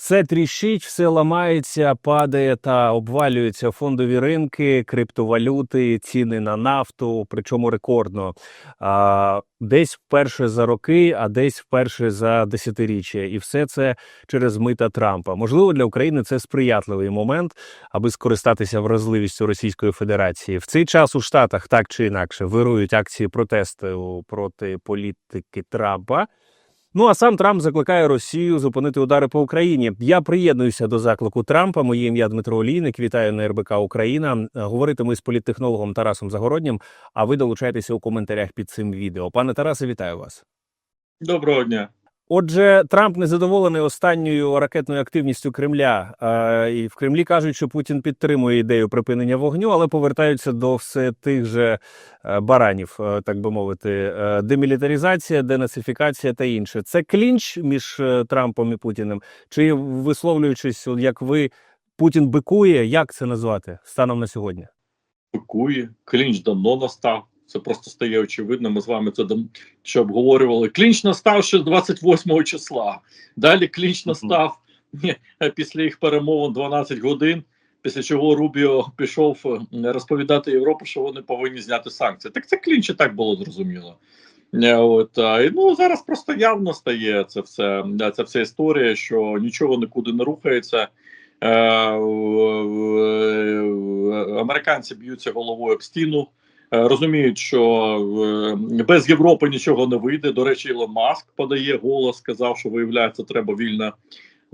Все тріщить, все ламається, падає та обвалюються фондові ринки, криптовалюти, ціни на нафту, причому рекордно. А, десь вперше за роки, а десь вперше за десятиріччя. І все це через мита Трампа. Можливо, для України це сприятливий момент, аби скористатися вразливістю Російської Федерації. В цей час у Штатах так чи інакше вирують акції протесту проти політики Трампа. Ну а сам Трамп закликає Росію зупинити удари по Україні. Я приєднуюся до заклику Трампа. Моє ім'я Дмитро Олійник. Вітаю на РБК Україна. Говоритиму з політтехнологом Тарасом Загороднім. А ви долучайтеся у коментарях під цим відео. Пане Тарасе, вітаю вас. Доброго дня. Отже, Трамп незадоволений останньою ракетною активністю Кремля. І в Кремлі кажуть, що Путін підтримує ідею припинення вогню, але повертаються до все тих же е, баранів, е, так би мовити, Е, демілітаризація, денацифікація та інше. Це клінч між Трампом і Путіним. Чи висловлюючись, як ви Путін бикує, як це назвати станом на сьогодні? Пикує. Клінч давно настав. Це просто стає очевидно. Ми з вами це ще обговорювали. Клінч настав ще з 28 числа. Далі клінч настав ні, після їх перемовин 12 годин. Після чого Рубіо пішов е, розповідати Європі, що вони повинні зняти санкції. Так це клінч і так було зрозуміло. Е, От і, ну зараз просто явно стає це все. Ця вся історія, що нічого нікуди не рухається. Е, Американці б'ються головою об стіну. Е, Розуміють, що е, без Європи нічого не вийде. До речі, Ілон Маск подає голос, сказав, що виявляється, треба вільна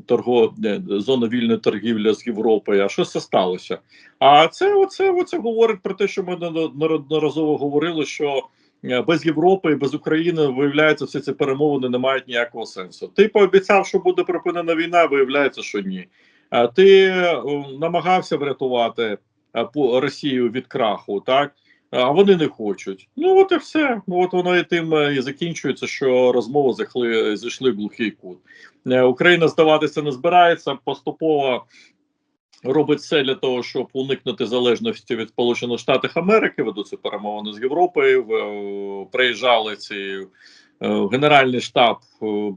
торго е, зона вільної торгівлі з Європою. А що це сталося? А це оце, оце говорить про те, що ми не- неодноразово говорили, що без Європи і без України виявляється, всі ці перемовини не мають ніякого сенсу. Ти пообіцяв, що буде припинена війна, виявляється, що ні. Ти намагався врятувати Росію від краху, так? А вони не хочуть. Ну от і все. Ну от воно і тим е, і закінчується, що розмови зайшли, зайшли в глухий кут. Е, Україна здаватися не збирається, поступово робить все для того, щоб уникнути залежності від Сполучених Штатів Америки. Ведуться перемовини з Європою. е, Приїжджали ці Генеральний штаб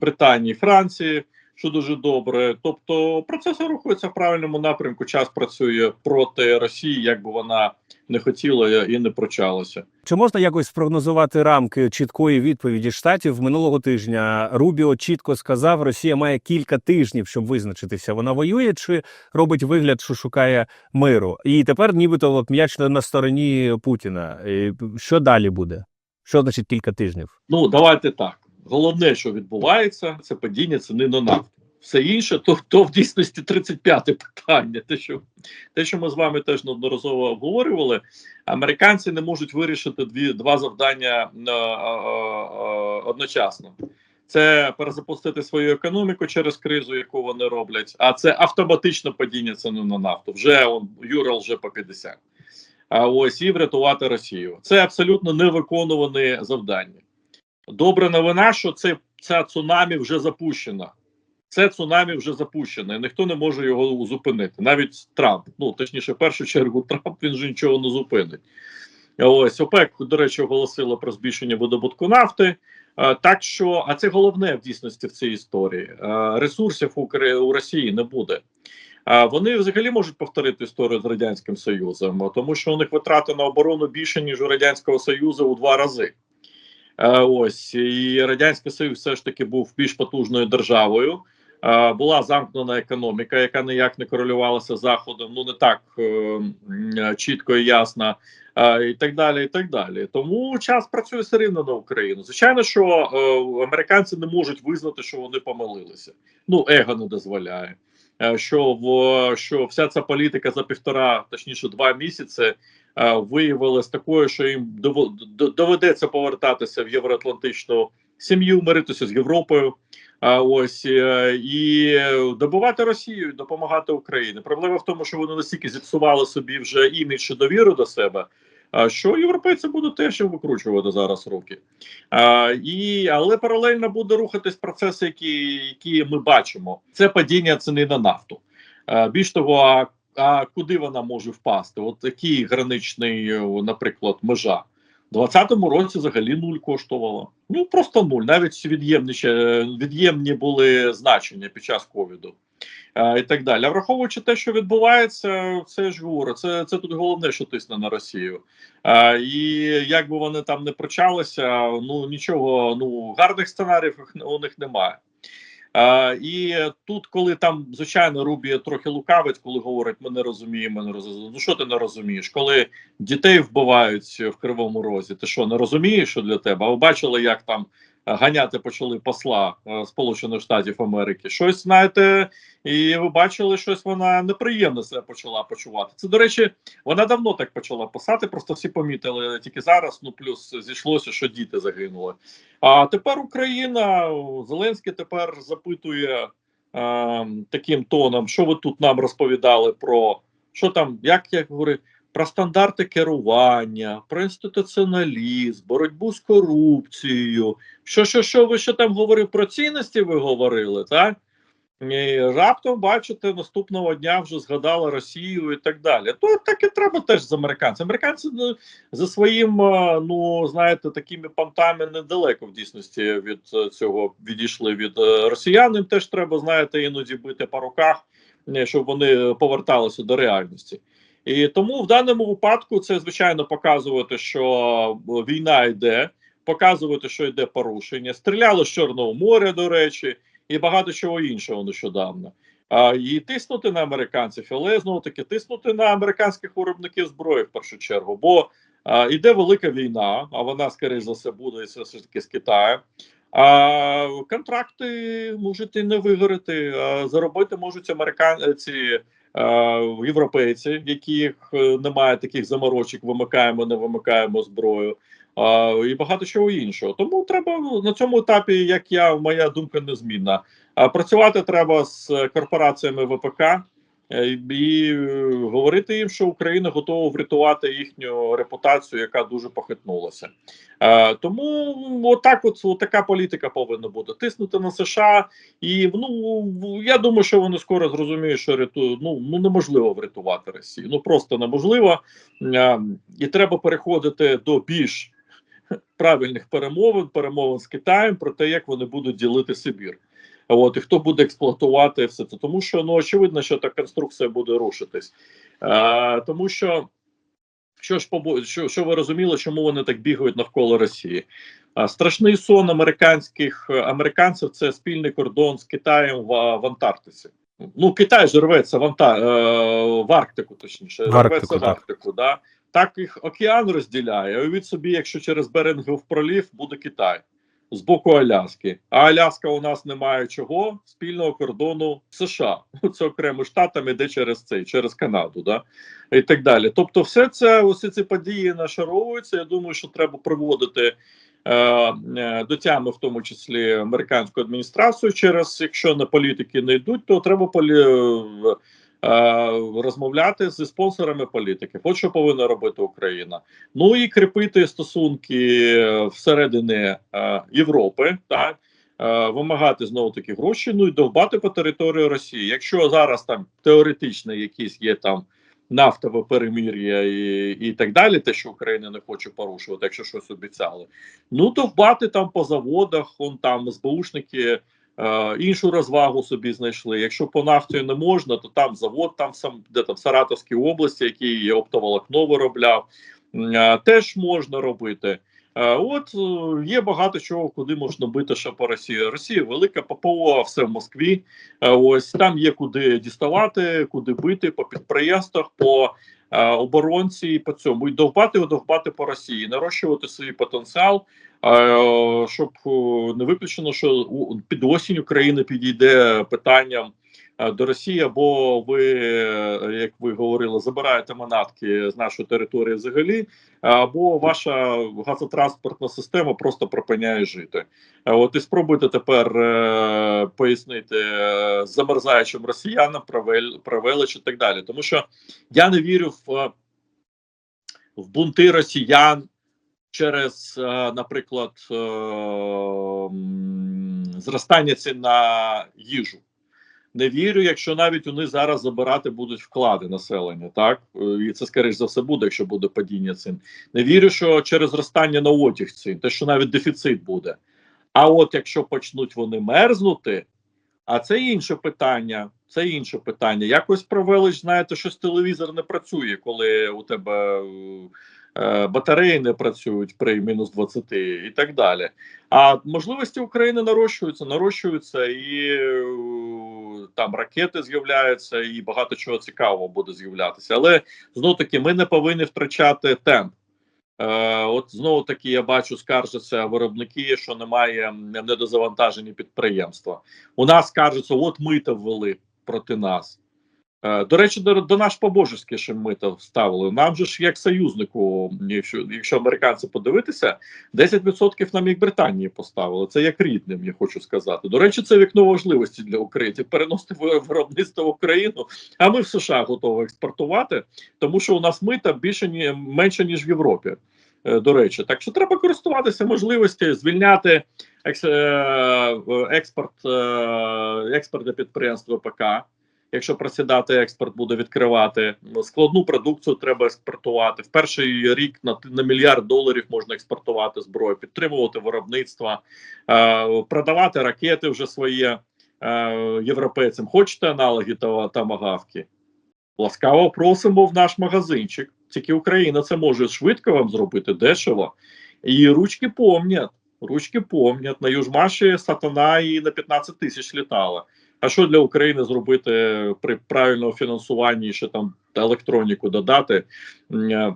Британії, Франції. Що дуже добре, тобто процеси рухаються в правильному напрямку. Час працює проти Росії, як би вона не хотіла і не прочалася. Чи можна якось спрогнозувати рамки чіткої відповіді штатів минулого тижня? Рубіо чітко сказав, Росія має кілька тижнів, щоб визначитися. Вона воює чи робить вигляд, що шукає миру. І тепер, нібито, м'яч на стороні Путіна. І Що далі буде? Що значить кілька тижнів? Ну давайте так. Головне, що відбувається, це падіння ціни на нафту. Все інше, то, то в дійсності 35-те питання. Те, що те, що ми з вами теж неодноразово обговорювали, американці не можуть вирішити дві два завдання е, е, е, одночасно. Це перезапустити свою економіку через кризу, яку вони роблять, а це автоматично падіння ціни на нафту. Вже он Юрал вже по 50. А ось і врятувати Росію. Це абсолютно невиконуване завдання. Добра новина, що це ця цунамі вже запущена. Це цунамі вже запущено, і ніхто не може його зупинити. Навіть Трамп. Ну точніше, в першу чергу, Трамп він же нічого не зупинить. Ось ОПЕК, до речі, оголосила про збільшення видобутку нафти. Е, Так що, а це головне в дійсності в цій історії. Е, Ресурсів у, Росії не буде. А вони взагалі можуть повторити історію з радянським Союзом, тому що у них витрати на оборону більше ніж у радянського союзу у два рази. Е, Ось і радянський союз все ж таки був більш потужною державою. Була замкнена економіка, яка ніяк не корелювалася заходом. Ну не так е, е, чітко і ясно, і так далі. І так далі. Тому час працює все рівно на Україну. Звичайно, що е, американці не можуть визнати, що вони помилилися. Ну, его не дозволяє. Що в що вся ця політика за півтора, точніше, два місяці виявилась такою, що їм доведеться повертатися в євроатлантичну сім'ю, миритися з Європою. А ось е, і добувати Росію, допомагати Україні. Проблема в тому, що вони настільки зіпсували собі вже імідж і довіру до себе. а, Що європейці будуть теж викручувати зараз руки, а, і але паралельно буде рухатись процеси, які, які ми бачимо. Це падіння ціни на нафту. А, більш того, а, а куди вона може впасти? От який граничний, е, наприклад, межа. У 2020 році взагалі нуль коштувало. Ну просто нуль. Навіть від'ємні від'ємні були значення під час ковіду. е, і так далі. А враховуючи те, що відбувається, це ж говорю, це, це тут головне, що тисне на Росію. Е, і як би вони там не прочалися, ну нічого, ну гарних сценаріїв у них немає. Е, і тут, коли там, звичайно, Рубі трохи лукавить, коли говорить, ми не розуміємо, не розуміємо. Ну що ти не розумієш? Коли дітей вбивають в Кривому Розі, ти що не розумієш, що для тебе? А ви бачили, як там ганяти почали посла е, Сполучених Штатів Америки? Щось знаєте, і ви бачили, щось вона неприємно себе почала почувати. Це, до речі, вона давно так почала писати, просто всі помітили тільки зараз. Ну плюс зійшлося, що діти загинули. А тепер Україна Зеленський тепер запитує е, таким тоном, що ви тут нам розповідали про що там, як я говорю, про стандарти керування, про інституціоналізм, боротьбу з корупцією. Що, що, що ви ще там говорив про цінності? Ви говорили, так? І раптом, бачите, наступного дня вже згадала Росію і так далі. То так і треба теж з американцями. Американці ну, за своїм, е, ну знаєте, такими понтами недалеко в дійсності від е, цього відійшли від е, росіян. Їм теж треба, знаєте, іноді бити по руках, е, щоб вони поверталися до реальності. І тому в даному випадку це звичайно показувати, що війна йде, показувати, що йде порушення. Стріляли з Чорного моря, до речі і багато чого іншого нещодавно. А, І тиснути на американців, але знову таки тиснути на американських виробників зброї в першу чергу. Бо а, іде велика війна, а вона, скоріш за все, буде все ж таки з Китаєм. А контракти можуть і не вигорати. А заробити можуть американці. Європейці, яких е, немає таких заморочок, вимикаємо, не вимикаємо зброю, і багато чого іншого. Тому треба ну, на цьому етапі, як я моя думка незмінна. Працювати треба з корпораціями ВПК е, і е, говорити їм, що Україна готова врятувати їхню репутацію, яка дуже похитнулася. Е, тому отак, от, така політика повинна бути тиснути на США, і ну я думаю, що вони скоро зрозуміють, що ряту, ну, ну неможливо врятувати Росію. Ну просто неможливо, е, і треба переходити до більш правильних перемовин, перемовин з Китаєм про те, як вони будуть ділити Сибір. От і хто буде експлуатувати все це, тому що ну очевидно, що та конструкція буде рушитись, Е, тому що що ж що, що ви розуміли, чому вони так бігають навколо Росії? А, страшний сон американських американців це спільний кордон з Китаєм в, в Антарктиці. Ну Китай ж рветься в Анта... е, в Арктику, точніше, В Арктику, рветься в. Арктику. Да? Так їх океан розділяє. Уявіть собі, якщо через Берингів пролів буде Китай з боку Аляски. А Аляска у нас немає чого спільного кордону США. Це окремо штатам іде через цей, через Канаду, да і так далі. Тобто, все це усі ці події нашаровуються. Я думаю, що треба приводити. е, е, До тями, в тому числі американську адміністрацію, через якщо на політики не йдуть, то треба полі... е, розмовляти зі спонсорами політики. От що повинна робити Україна. Ну і кріпити стосунки всередині е, Європи, так е, вимагати знову таки гроші. Ну і довбати по території Росії. Якщо зараз там теоретично якісь є там. Нафтове перемір'я і і так далі, те, що Україна не хоче порушувати, якщо щось обіцяли. Ну довбати там по заводах, он там СБУшники іншу розвагу собі знайшли. Якщо по нафті не можна, то там завод, там сам де там в Саратовській області, який оптоволокно виробляв, е, теж можна робити. Е, От е, є багато чого, куди можна бити ще по Росії. Росія велика ППО, все в Москві. Е, Ось там є куди діставати, куди бити по підприємствах, по е, оборонці і по цьому і довбати, довбати по Росії, нарощувати свій потенціал. е, Щоб е, не виключено, що під осінь України підійде питанням е, до Росії, або ви, е, як ви говорили, забираєте манатки з нашої території взагалі, або ваша газотранспортна система просто припиняє жити. Е, От і спробуйте тепер е, пояснити е, замерзаючим росіянам про, вел, про і так далі. Тому що я не вірю в, е, в бунти росіян через, е, наприклад, е, зростання цін на їжу. Не вірю, якщо навіть вони зараз забирати будуть вклади населення, так Е, і це скоріш за все буде, якщо буде падіння цін. Не вірю, що через зростання на одяг цін, те, що навіть дефіцит буде. А от якщо почнуть вони мерзнути, А це інше питання. Це інше питання. Якось провели знаєте, щось телевізор не працює, коли у тебе е, батареї не працюють при мінус 20 і так далі. А можливості України нарощуються, нарощуються, і е, там ракети з'являються, і багато чого цікавого буде з'являтися. Але знов таки ми не повинні втрачати темп. Е, от знову таки я бачу, скаржаться виробники, що немає недозавантажені підприємства. У нас скаржаться, от мита ввели проти нас. Е, До речі, до, до наш по-божески ще мита вставили. Нам же ж як союзнику, якщо, якщо американці подивитися, 10% нам як Британії поставили. Це як рідним, я хочу сказати. До речі, це вікно важливості для України. Переносити виробництво в Україну, а ми в США готові експортувати, тому що у нас мита більше ні менше ніж в Європі. Е, До речі, так що треба користуватися можливості звільняти екс, е, експорт, експортне підприємство ВПК. Якщо просідати експорт буде відкривати Ну, складну продукцію, треба експортувати. В перший рік на, на мільярд доларів можна експортувати зброю, підтримувати виробництво, е, продавати ракети вже свої е, європейцям. Хочете аналоги та тамагавки? Ласкаво просимо в наш магазинчик. Тільки Україна це може швидко вам зробити, дешево. І ручки помнять. Ручки помнять. На Южмаші сатана і на 15 тисяч літала. А що для України зробити при правильному фінансуванні, ще там електроніку додати е, е,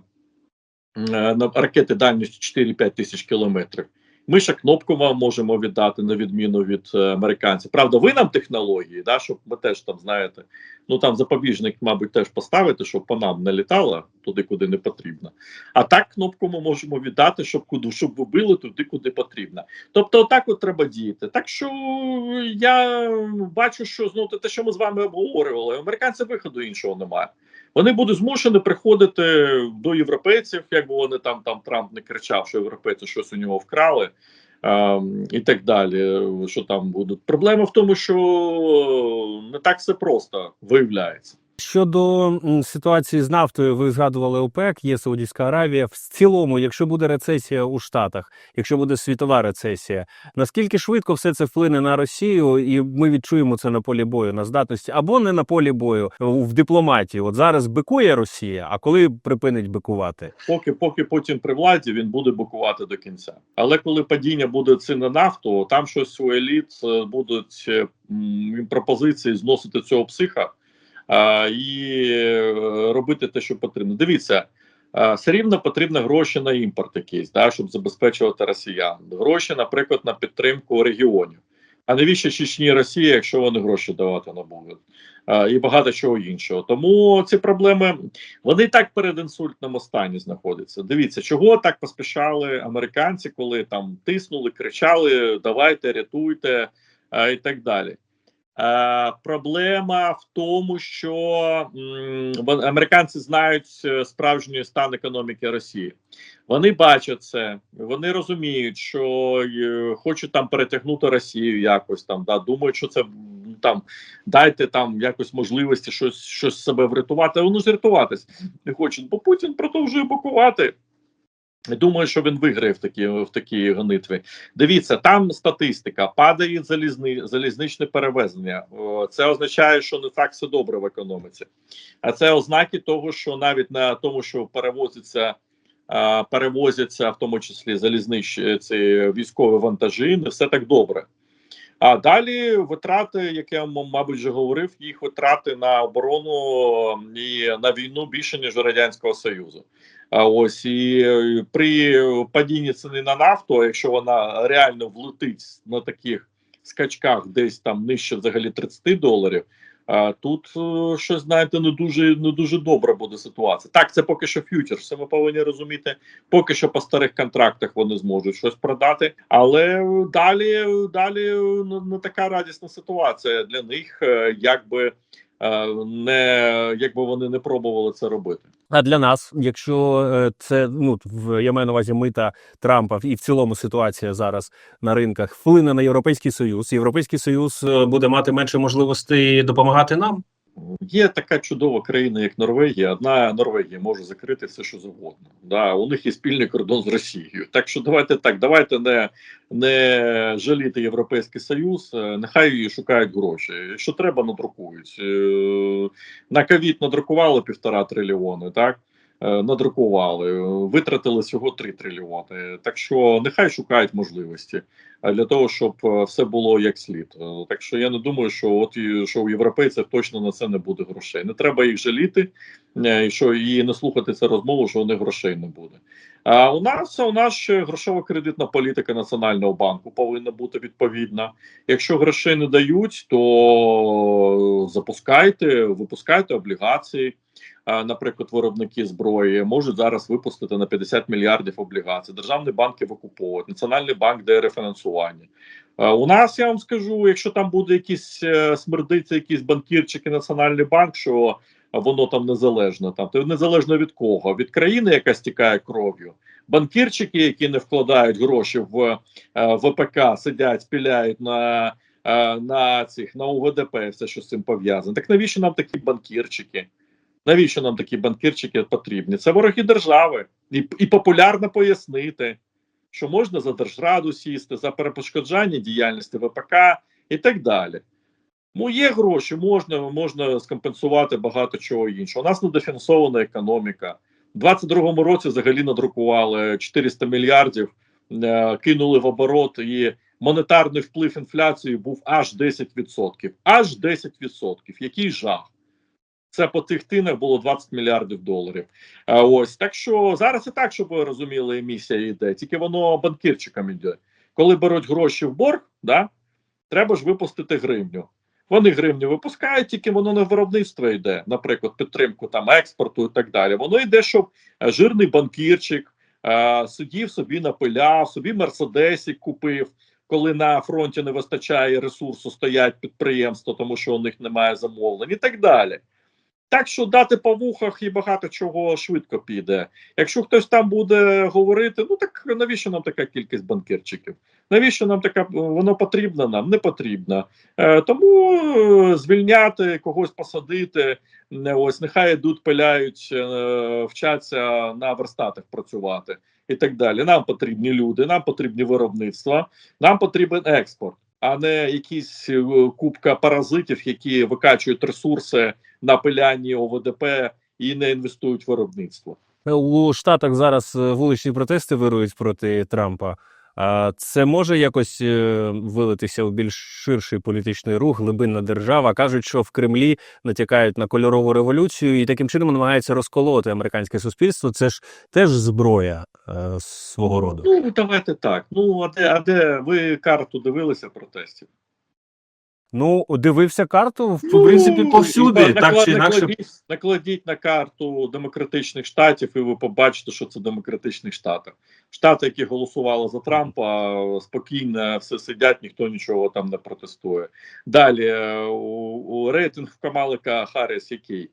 на ракети дальністю 4-5 тисяч кілометрів? Ми ще кнопку вам можемо віддати на відміну від е, американців. Правда, ви нам технології, да, щоб ми теж там знаєте. Ну там запобіжник, мабуть, теж поставити, щоб по нам не літала туди, куди не потрібно. А так кнопку ми можемо віддати, щоб куди щоб ви туди, куди потрібно. Тобто, отак от треба діяти. Так що я бачу, що знову те, що ми з вами обговорювали, американців виходу іншого немає. Вони будуть змушені приходити до європейців, якби вони там там Трамп не кричав, що європейці щось у нього вкрали. ем, і так далі, що там будуть. Проблема в тому, що не так все просто виявляється. Щодо ситуації з нафтою, ви згадували ОПЕК, є Саудівська Аравія. В цілому, якщо буде рецесія у Штатах, якщо буде світова рецесія, наскільки швидко все це вплине на Росію, і ми відчуємо це на полі бою, на здатності або не на полі бою в дипломатії? От зараз бикує Росія, а коли припинить бикувати? Поки поки Путін при владі, він буде блокувати до кінця. Але коли падіння буде цін на нафту, там щось у еліт е, будуть е, пропозиції зносити цього психа і е, робити те, що потрібно. Дивіться. Все рівно потрібні гроші на імпорт якийсь, да, щоб забезпечувати росіян. Гроші, наприклад, на підтримку регіонів. А навіщо Чечні і Росія, якщо вони гроші давати не будуть? І багато чого іншого. Тому ці проблеми вони і так перед інсультному стані знаходяться. Дивіться, чого так поспішали американці, коли там тиснули, кричали: давайте, рятуйте і так далі. Е, проблема в тому, що американці знають е, справжній стан економіки Росії. Вони бачать це, вони розуміють, що е, хочуть там перетягнути Росію якось там. Да, думають, що це там дайте там якось можливості щось, щось себе врятувати. А вони ж рятуватись не хочуть, бо Путін продовжує блокувати. Думаю, що він виграє в такі в такій гонитві. Дивіться, там статистика падає залізни, залізничне перевезення. Це означає, що не так все добре в економіці. А це ознаки того, що навіть на тому, що перевозиться, перевозяться в тому числі залізничні військові вантажі, не все так добре. А далі витрати, як я мабуть вже говорив, їх витрати на оборону і на війну більше ніж у радянського союзу. А ось і е, при падінні ціни на нафту, якщо вона реально влетить на таких скачках, десь там нижче взагалі 30 доларів. А тут е, щось знаєте, не дуже не дуже добра буде ситуація. Так, це поки що ф'ючер. Все ми повинні розуміти. Поки що по старих контрактах вони зможуть щось продати, але далі далі не, не така радісна ситуація для них, е, якби е, не якби вони не пробували це робити. А для нас, якщо е, це ну я маю на увазі мита Трампа і в цілому ситуація зараз на ринках вплине на європейський союз. Європейський союз е, буде мати менше можливостей допомагати нам. Є така чудова країна, як Норвегія. Одна Норвегія може закрити все, що завгодно. Да, у них є спільний кордон з Росією. Так що давайте так, давайте не, не жаліти Європейський Союз, е, нехай шукають гроші. Якщо треба, надрукують. Е, На ковід надрукували півтора трильйони, так? Е, Надрукували, витратили всього 3 трильйони. Так що нехай шукають можливості для того, щоб е, все було як слід. Е, Так що я не думаю, що от що у європейців точно на це не буде грошей. Не треба їх жаліти, е, і що і не слухати це розмову, що у них грошей не буде. А у нас у нас ще грошова кредитна політика Національного банку повинна бути відповідна. Якщо грошей не дають, то запускайте, випускайте облігації. Наприклад, виробники зброї можуть зараз випустити на 50 мільярдів облігацій. Державний банк їх викуповують, Національний банк дає рефінансування. У нас я вам скажу, якщо там буде якісь е, смердиться, якісь банкірчики, Національний банк, що воно там незалежно, там то незалежно від кого? Від країни, яка стікає кров'ю. Банкірчики, які не вкладають гроші в е, ВПК, сидять, спіляють на, е, на цих на УВДП, все що з цим пов'язано. Так навіщо нам такі банкірчики? Навіщо нам такі банкірчики потрібні? Це вороги держави, і, і популярно пояснити, що можна за держраду сісти, за перешкоджання діяльності ВПК і так далі. Ну, є гроші, можна, можна скомпенсувати багато чого іншого. У нас недофінансована економіка. У 22-му році взагалі надрукували 400 мільярдів, е, кинули в оборот, і монетарний вплив інфляції був аж 10%. Аж 10%. Який жах. Це по тих тинах було 20 мільярдів доларів. А ось так що зараз і так, щоб ви розуміли, емісія йде, тільки воно банкірчикам йде. Коли беруть гроші в борг, да, треба ж випустити гривню. Вони гривню випускають, тільки воно на виробництво йде, наприклад, підтримку там експорту і так далі. Воно йде, щоб е, жирний банкірчик е, сидів собі напиляв, собі мерседесик купив. Коли на фронті не вистачає ресурсу, стоять підприємства, тому що у них немає замовлень, і так далі. Так що дати по вухах і багато чого швидко піде. Якщо хтось там буде говорити, ну так навіщо нам така кількість банкірчиків? Навіщо нам така воно потрібно нам? Не потрібно. Е, тому е, звільняти когось посадити. Не ось нехай йдуть, пиляють, е, вчаться на верстатах працювати і так далі. Нам потрібні люди, нам потрібні виробництва, нам потрібен експорт, а не якісь кубка купка паразитів, які викачують ресурси на пилянні ОВДП і не інвестують в виробництво. У Штатах зараз е, вуличні протести вирують проти Трампа. А це може якось е, вилитися у більш ширший політичний рух, глибинна держава. Кажуть, що в Кремлі натякають на кольорову революцію і таким чином намагаються розколоти американське суспільство. Це ж теж зброя е, свого роду. Ну давайте так. Ну а де, а де ви карту дивилися протестів? Ну, дивився карту в принципі повсюди. наклад- Так чи інакше накладіть, накладіть на карту демократичних штатів, і ви побачите, що це демократичних штатах. Штати, які голосували за Трампа, спокійно все сидять, ніхто нічого там не протестує. Далі е, у, у рейтинг Камалика Харріс який?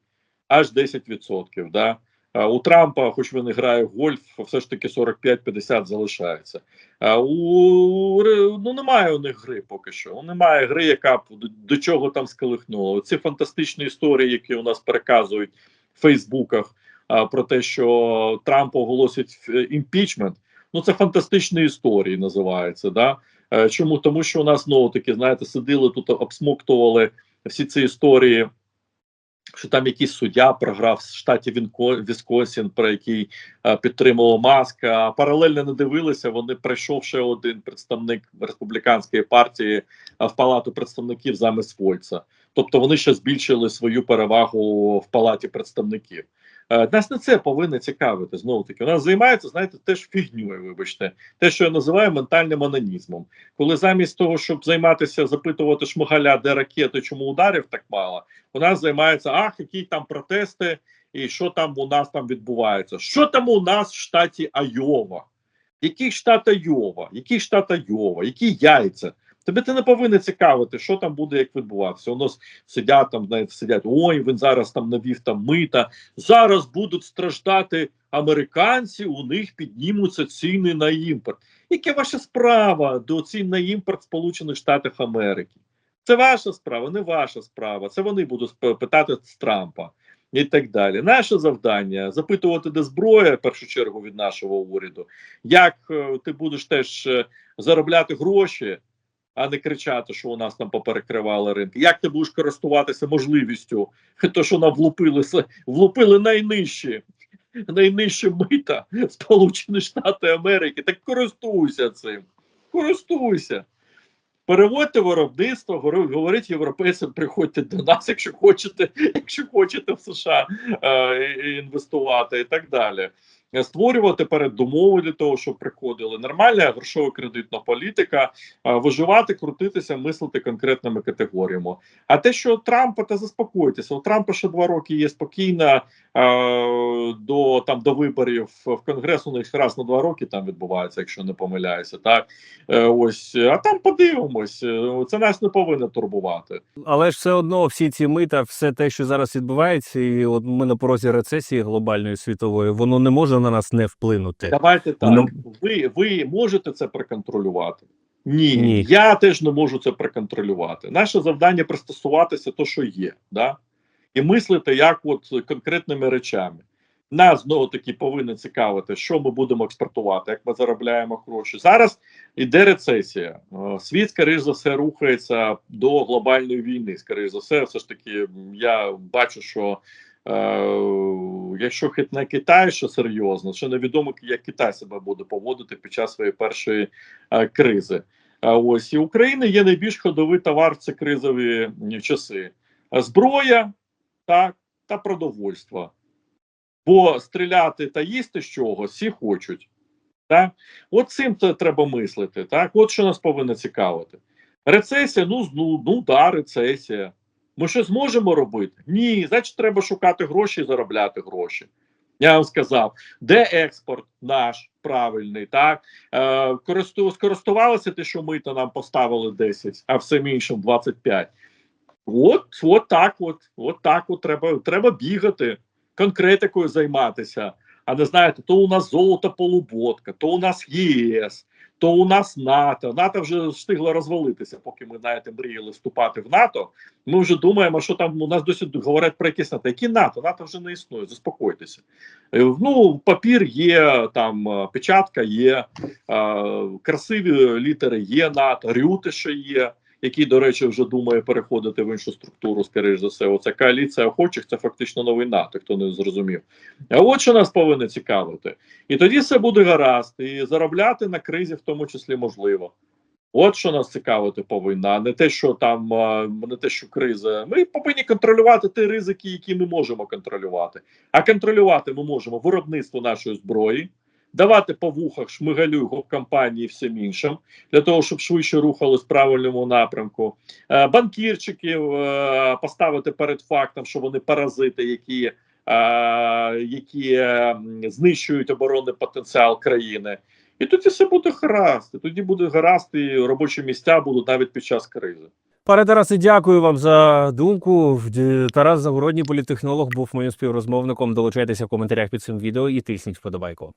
Аж 10%. Да? У Трампа, хоч він і грає в гольф, все ж таки 45-50 залишається. А у ну немає у них гри поки що. Ну, Немає гри, яка б до, чого там сколихнула. Ці фантастичні історії, які у нас переказують в Фейсбуках а, про те, що Трамп оголосить імпічмент. Ну це фантастичні історії називаються. Да? Е, Чому? Тому що у нас знову таки, знаєте, сиділи тут, обсмоктували всі ці історії що там якийсь суддя програв в штаті Вісконсін, про який е, підтримував маска. Паралельно не дивилися. Вони прийшов ще один представник республіканської партії е, в палату представників замість Вольца. Тобто вони ще збільшили свою перевагу в палаті представників. Е, Нас не це повинно цікавити. Знову таки, у нас займається, знаєте, теж фігньою, вибачте, те, що я називаю ментальним анонізмом. Коли замість того, щоб займатися, запитувати шмигаля, де ракети, чому ударів так мало, у нас займається ах, які там протести, і що там у нас там відбувається. Що там у нас в штаті Айова? Який штат Айова? Який штат Айова? Які яйця? Тебе це не повинно цікавити, що там буде, як відбуватися. У нас сидять там, знаєте, сидять, ой, він зараз там навів там мита. Зараз будуть страждати американці, у них піднімуться ціни на імпорт. Яка ваша справа до цін на імпорт Сполучених Штатів Америки? Це ваша справа, не ваша справа. Це вони будуть питати з Трампа і так далі. Наше завдання запитувати, де зброя, в першу чергу від нашого уряду, як е, ти будеш теж е, заробляти гроші, а не кричати, що у нас там поперекривали ринки. Як ти будеш користуватися можливістю, то що нам влупили влупили найнижчі. Найнижче мита Сполучені Штати Америки. Так користуйся цим. Користуйся. Переводьте виробництво, говори- говоріть європейцям, приходьте до нас, якщо хочете, якщо хочете в США е, інвестувати і так далі. Е, Створювати передумови для того, щоб приходили. Нормальна грошово-кредитна політика, е, виживати, крутитися, мислити конкретними категоріями. А те, що Трампа, та заспокойтеся, у Трампа ще два роки є спокійно е, до там до виборів в Конгрес. У них раз на два роки там відбувається, якщо не помиляюся. Так ось, а там подивимось. Це нас не повинно турбувати. Але ж все одно всі ці мита, все те, що зараз відбувається, і от ми на порозі рецесії глобальної світової, воно не може на нас не вплинути. Давайте так. Ну- Ви, ви можете це проконтролювати? Ні, Ні. я теж не можу це проконтролювати. Наше завдання пристосуватися то, що є, да? і мислити як от конкретними речами. Нас знову таки повинно цікавити, що ми будемо експортувати, як ми заробляємо гроші. Зараз іде рецесія. Е, Світ, скоріш за все, рухається до глобальної війни. Скоріш за все, все ж таки, я бачу, що е, якщо хитне Китай, що серйозно, ще невідомо, як Китай себе буде поводити під час своєї першої е, кризи. А ось і України є найбільш ходовий товар в ці кризові часи: Е, зброя так, та продовольство. Бо стріляти та їсти з чогось всі хочуть. Так? От цим це треба мислити. Так? От що нас повинно цікавити. Рецесія, ну, ну да, рецесія. Ми що зможемо робити? Ні, значить, треба шукати гроші і заробляти гроші. Я вам сказав, де експорт наш правильний, так е, користу, скористувалися те, що мито нам поставили 10, а всім іншим 25. От, от так, от, от так от треба, треба бігати, конкретикою займатися. А не знаєте, то у нас золото полуботка, то у нас ЄС, то у нас НАТО. НАТО вже встигло розвалитися, поки ми знаєте, мріяли вступати в НАТО. Ми вже думаємо, що там у нас досі говорять про якісь НАТО. Які НАТО? НАТО вже не існує. Заспокойтеся. Е, Ну, папір є, там е, печатка є, е, красиві літери є НАТО, рюти ще є. Який, до речі, вже думає переходити в іншу структуру, скоріш за все. Оця коаліція охочих це фактично новий НАТО, хто не зрозумів. А от що нас повинно цікавити. І тоді все буде гаразд, і заробляти на кризі в тому числі можливо. От що нас цікавити повинна, не те, що там не те, що криза. Ми повинні контролювати ті ризики, які ми можемо контролювати. А контролювати ми можемо виробництво нашої зброї, давати по вухах шмигалю гоп-компанії і всім іншим, для того, щоб швидше рухались в правильному напрямку. Е, банкірчиків е, поставити перед фактом, що вони паразити, які, е, які знищують оборонний потенціал країни. І тоді все буде гаразд. Тоді буде гаразд, і робочі місця будуть навіть під час кризи. Пане Тарасе, дякую вам за думку. Тарас Загородній політтехнолог був моїм співрозмовником. Долучайтеся в коментарях під цим відео і тисніть вподобайку.